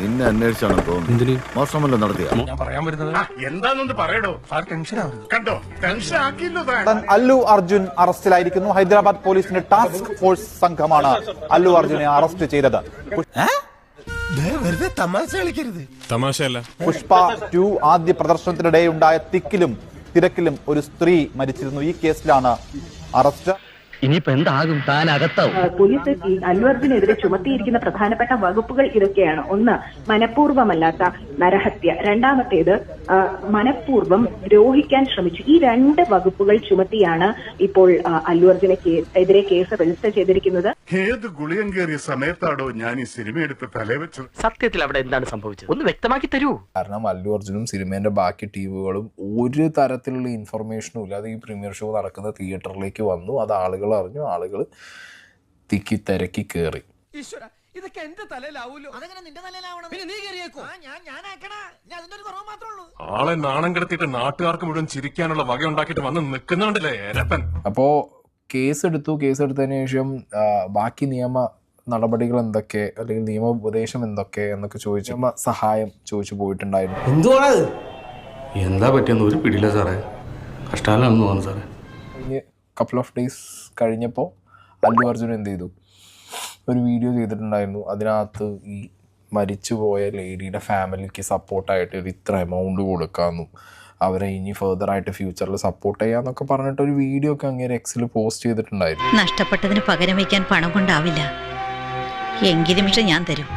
നിന്നെ അന്വേഷിച്ചാണ് തോന്നുന്നു മോഷണമല്ലോ നടത്തിയ. ഞാൻ പറയാൻ വരുന്നത്? എന്താന്നൊന്ന് പറയടോ. സാർ ടെൻഷൻ കണ്ടോ? ടെൻഷൻ ആക്കിയല്ലോ അല്ലു അർജുൻ അറസ്റ്റിലായിരിക്കുന്നു. ഹൈദരാബാദ് പോലീസിന്റെ ടാസ്ക് ഫോഴ്സ് സംഘമാണ് അല്ലു അർജുനെ അറസ്റ്റ് ചെയ്തത്. വെറുതെ തമാശ കളിക്കരുത്. തമാശയല്ല. പുഷ്പ ടു ആദ്യ പ്രദർശനത്തിനിടെ ഉണ്ടായ തിക്കിലും തിരക്കിലും ഒരു സ്ത്രീ മരിച്ചിരുന്നു. ഈ കേസിലാണ് അറസ്റ്റ്. ഇനിയിപ്പോ എന്താകും? താൻ അകത്താവും. പോലീസ് അൻവർജിനെതിരെ ചുമത്തിയിരിക്കുന്ന പ്രധാനപ്പെട്ട വകുപ്പുകൾ ഇതൊക്കെയാണ്. ഒന്ന് മനഃപൂർവമല്ലാത്ത നരഹത്യ. രണ്ടാമത്തേത് മനഃപൂർവം ദ്രോഹിക്കാൻ ശ്രമിച്ചു. ഈ രണ്ട് വകുപ്പുകൾ ചുമത്തിയാണ് ഇപ്പോൾ അല്ലു അർജുനെ എതിരെ കേസ് രജിസ്റ്റർ ചെയ്തിരിക്കുന്നത്. ഏത് ഗുളിയം കയറിയ സമയത്താണോ ഞാൻ ഈ സിനിമ എടുത്ത് തലേ വെച്ചത് സത്യത്തിൽ അവിടെ എന്താണ് സംഭവിച്ചത്? ഒന്ന് വ്യക്തമാക്കി തരൂ. കാരണം അല്ലു അർജുനും സിനിമേന്റെ ബാക്കി ടീമുകളും ഒരു തരത്തിലുള്ള ഇൻഫർമേഷനും ഇല്ലാതെ ഈ പ്രീമിയർ ഷോ നടക്കുന്ന തിയേറ്ററിലേക്ക് വന്നു. അത് ആളുകൾ അറിഞ്ഞു. ആളുകൾ തിക്കി തിരക്കി കയറി ഇതൊക്കെ എന്റെ തലയിലാവൂലോ? അതെങ്ങനെ നിന്റെ തലയിലാവണം? പിന്നെ നീ കയറിയേക്കോ? ഞാൻ ഞാൻ ആക്കണ ഞാൻ അതിന്റെ ഒരു കുറവ് മാത്രമേ ഉള്ളൂ. ആളെ നാണം കെടുത്തിട്ട് നാട്ടുകാർക്ക് മുഴുവൻ ചിരിക്കാനുള്ള വക ഉണ്ടാക്കിയിട്ട് വന്ന് നിൽക്കുന്നുണ്ടല്ലേ ഏരപ്പൻ? അപ്പോ കേസ് എടുത്തു കേസ് എടുത്തതിന് ശേഷം ബാക്കി നിയമ നടപടികൾ എന്തൊക്കെ അല്ലെങ്കിൽ നിയമ ഉപദേശം എന്തൊക്കെ എന്നൊക്കെ ചോദിച്ചു സഹായം ചോദിച്ചു പോയിട്ടുണ്ടായിരുന്നു. എന്തുവാണത്? എന്താ പറ്റിയെന്ന് ഒരു പിടിയില്ല സാറേ. കഷ്ടാലാണെന്ന് തോന്നുന്നു സാറേ. കഴിഞ്ഞ് കപ്പിൾ ഓഫ് ഡേയ്സ് കഴിഞ്ഞപ്പോൾ അല്ലു അർജുൻ എന്ത് ചെയ്തു? ഒരു വീഡിയോ ചെയ്തിട്ടുണ്ടായിരുന്നു. അതിനകത്ത് ഈ മരിച്ചുപോയ ലേഡിയുടെ ഫാമിലിക്ക് സപ്പോർട്ടായിട്ട് ഒരു ഇത്ര എമൗണ്ട് കൊടുക്കാമെന്നും അവരെ ഇനി ഫെർദർ ആയിട്ട് ഫ്യൂച്ചറിൽ സപ്പോർട്ട് ചെയ്യാന്നൊക്കെ പറഞ്ഞിട്ട് ഒരു വീഡിയോ ഒക്കെ അങ്ങനെ എക്സിൽ പോസ്റ്റ് ചെയ്തിട്ടുണ്ടായിരുന്നു. നഷ്ടപ്പെട്ടതിന് പകരം വയ്ക്കാൻ പണം കൊണ്ടാവില്ല. എങ്കിലും പക്ഷെ ഞാൻ തരും.